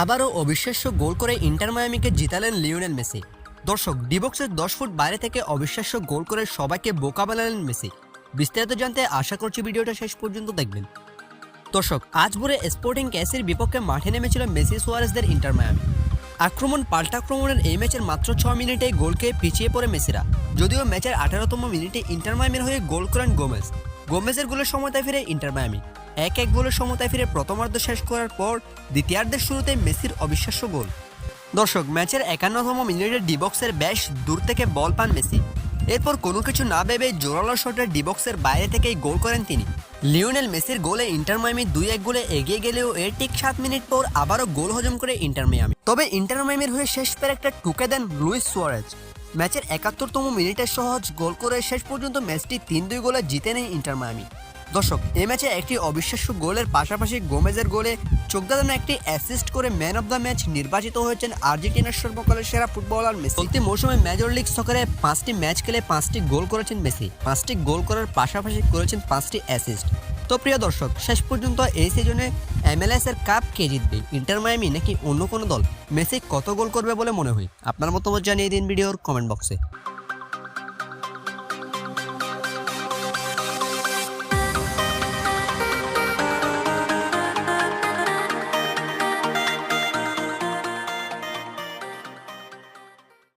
আবারও অবিশ্বাস্য গোল করে ইন্টার মায়ামিকে জিতালেন লিওনেল মেসি। দর্শক ডিবক্সের দশ ফুট বাইরে থেকে অবিশ্বাস্য গোল করে সবাইকে বোকা বানালেন মেসি। বিস্তারিত জানতে আশা করছি ভিডিওটা শেষ পর্যন্ত দেখবেন। দর্শক, আজ ভোরে স্পোর্টিং ক্যাসির বিপক্ষে মাঠে নেমেছিল মেসি সুয়ারেসদের ইন্টার মায়ামি। আক্রমণ পাল্টা আক্রমণের এই ম্যাচের মাত্র ছ মিনিটে গোলকে পিছিয়ে পড়ে মেসিরা। যদিও ম্যাচের আঠারোতম মিনিটে ইন্টার মায়ামির হয়ে গোল করেন গোমেজ। গোমেজের গোলের সমতায় ফিরে ইন্টার মায়ামি। এক এক গোলের সমতায় ফিরে প্রথমার্ধ শেষ করার পর দ্বিতীয়ার্ধের শুরুতে মেসির অবিশ্বাস্য গোল। দর্শক, ম্যাচের একান্নতম মিনিটে ডিবক্সের বেশ দূর থেকে বল পান মেসি। এরপর কোনো কিছু না ভেবে জোরালো শটের ডিবক্সের বাইরে থেকেই গোল করেন তিনি। লিওনেল মেসির গোলে ইন্টার মায়ামি দুই এক গোলে এগিয়ে গেলেও এর ঠিক সাত মিনিট পর আবারও গোল হজম করে ইন্টার মায়ামি। তবে ইন্টার মায়ামির হয়ে শেষ একটা টুকে দেন লুইস সুয়ারেজ। ম্যাচের একাত্তরতম মিনিটে সহজ গোল করে শেষ পর্যন্ত ম্যাচটি তিন দুই গোলে জিতে নেয় ইন্টার মায়ামি। দর্শক এই ম্যাচে একটি অবিশ্বাস্য গোলের পাশাপাশি গোমেজের গোলে চোখদাদানো একটি অ্যাসিস্ট করে ম্যান অফ দ্য ম্যাচ নির্বাচিত হয়েছেন আর্জেন্টিনার সর্বকালের সেরা ফুটবলার মেসি। চলতি মৌসুমে মেজর লিগ সকারে পাঁচটি ম্যাচ খেলে পাঁচটি গোল করেছেন মেসি। পাঁচটি গোল করার পাশাপাশি করেছেন পাঁচটি অ্যাসিস্ট তো প্রিয় দর্শক, শেষ পর্যন্ত এই সিজনে এমএলএস এর কাপ কে জিতবে ইন্টার মায়ামি নাকি অন্য কোনো দল? মেসি কত গোল করবে বলে মনে হয়? আপনার মতামত জানিয়ে দিন ভিডিওর কমেন্ট বক্সে